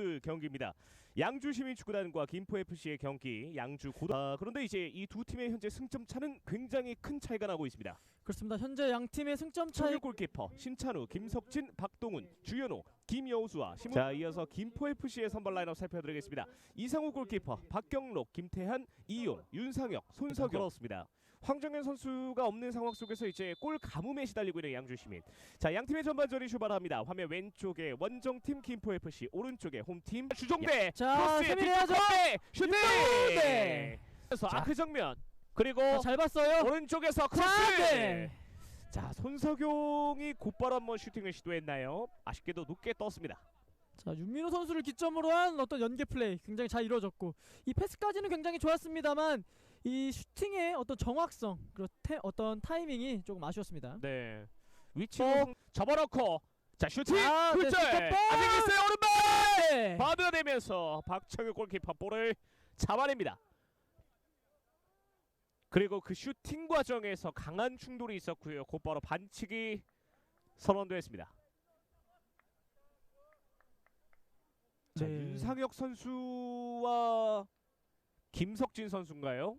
선수들 경기입니다. 양주 시민축구단과 김포 FC의 경기 양주 고등. 아, 그런데 이제 이 두 팀의 현재 승점 차는 굉장히 큰 차이가 나고 있습니다. 그렇습니다. 현재 양 팀의 승점 차이 청일 골키퍼 신찬우, 김석진, 박동훈, 주현호, 김여우수와 심우... 자 이어서 김포 FC의 선발 라인업 살펴드리겠습니다. 이상우 골키퍼, 박경록, 김태한, 이용, 윤상혁, 손석영 그렇습니다. 황정현 선수가 없는 상황 속에서 이제 골 가뭄에 시달리고 있는 양주 시민. 자, 양 팀의 전반전이 출발합니다. 화면 왼쪽에 원정팀 김포 FC, 오른쪽에 홈팀 주종배. 자, 크로스에 세밀해야죠. 슈팅. 윤종배. 그래서 자. 아크 정면 그리고 자, 잘 봤어요. 오른쪽에서 크로스. 자, 네. 자, 손석용이 곧바로 한번 슈팅을 시도했나요? 아쉽게도 높게 떴습니다. 자, 윤민호 선수를 기점으로 한 어떤 연계 플레이 굉장히 잘 이루어졌고 이 패스까지는 굉장히 좋았습니다만 이 슈팅의 어떤 정확성 그리고 태, 어떤 타이밍이 조금 아쉬웠습니다. 네. 위치로 접어놓고 자 슈팅 아, 네, 굴절 슈터볼! 아직 있어요 오른발 네. 되면서 박창규 골키퍼 볼을 잡아냅니다. 그리고 그 슈팅 과정에서 강한 충돌이 있었고요. 곧바로 반칙이 선언됐습니다. 자, 네. 윤상혁 선수와 김석진 선수인가요?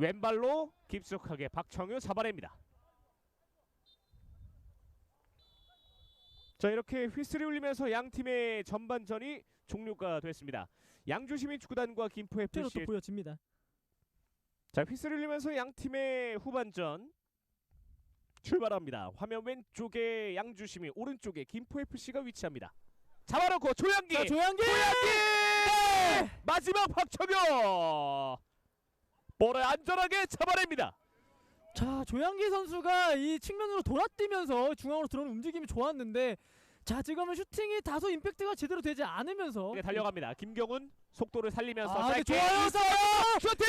왼발로 깊숙하게 박청유 잡아냅니다. 자 이렇게 휘슬이 울리면서 양 팀의 전반전이 종료가 됐습니다. 양주 시민축구단과 김포 실제로 또 보여집니다. 자 휘슬이 울리면서 양 팀의 후반전 출발합니다. 화면 왼쪽에 양주 시민 오른쪽에 김포 FC가 위치합니다. 잡아놓고 조양기 자, 조양기! 조양기 마지막 박청효 볼을 안전하게 잡아냅니다. 자, 조양기 선수가 이 측면으로 돌아뛰면서 중앙으로 들어오는 움직임이 좋았는데 자, 지금은 슈팅이 다소 임팩트가 제대로 되지 않으면서 네, 달려갑니다. 김경훈 속도를 살리면서 아, 네, 짧게 좋아요. 슈팅!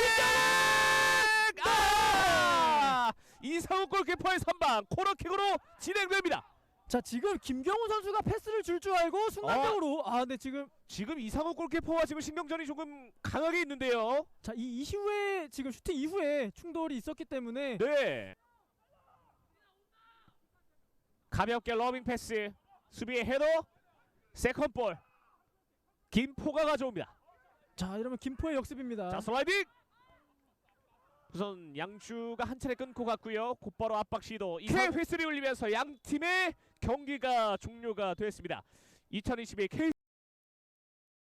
아! 이상우 골키퍼의 선방 코너킥으로 진행됩니다. 자, 지금 김경호 선수가 패스를 줄 줄 알고 순간적으로 아, 네, 지금 지금 이상우 골키퍼와 지금 신경전이 조금 강하게 있는데요. 자, 이 이후에 지금 슈팅 이후에 충돌이 있었기 때문에 네. 가볍게 러빙 패스 수비의 헤더 세컨볼 김포가 가져옵니다. 자, 이러면 김포의 역습입니다. 자 슬라이딩 우선 양주가 한 차례 끊고 갔고요. 곧바로 압박 시도 이회 휘슬이 울리면서 양 팀의 경기가 종료가 됐습니다. 2022 K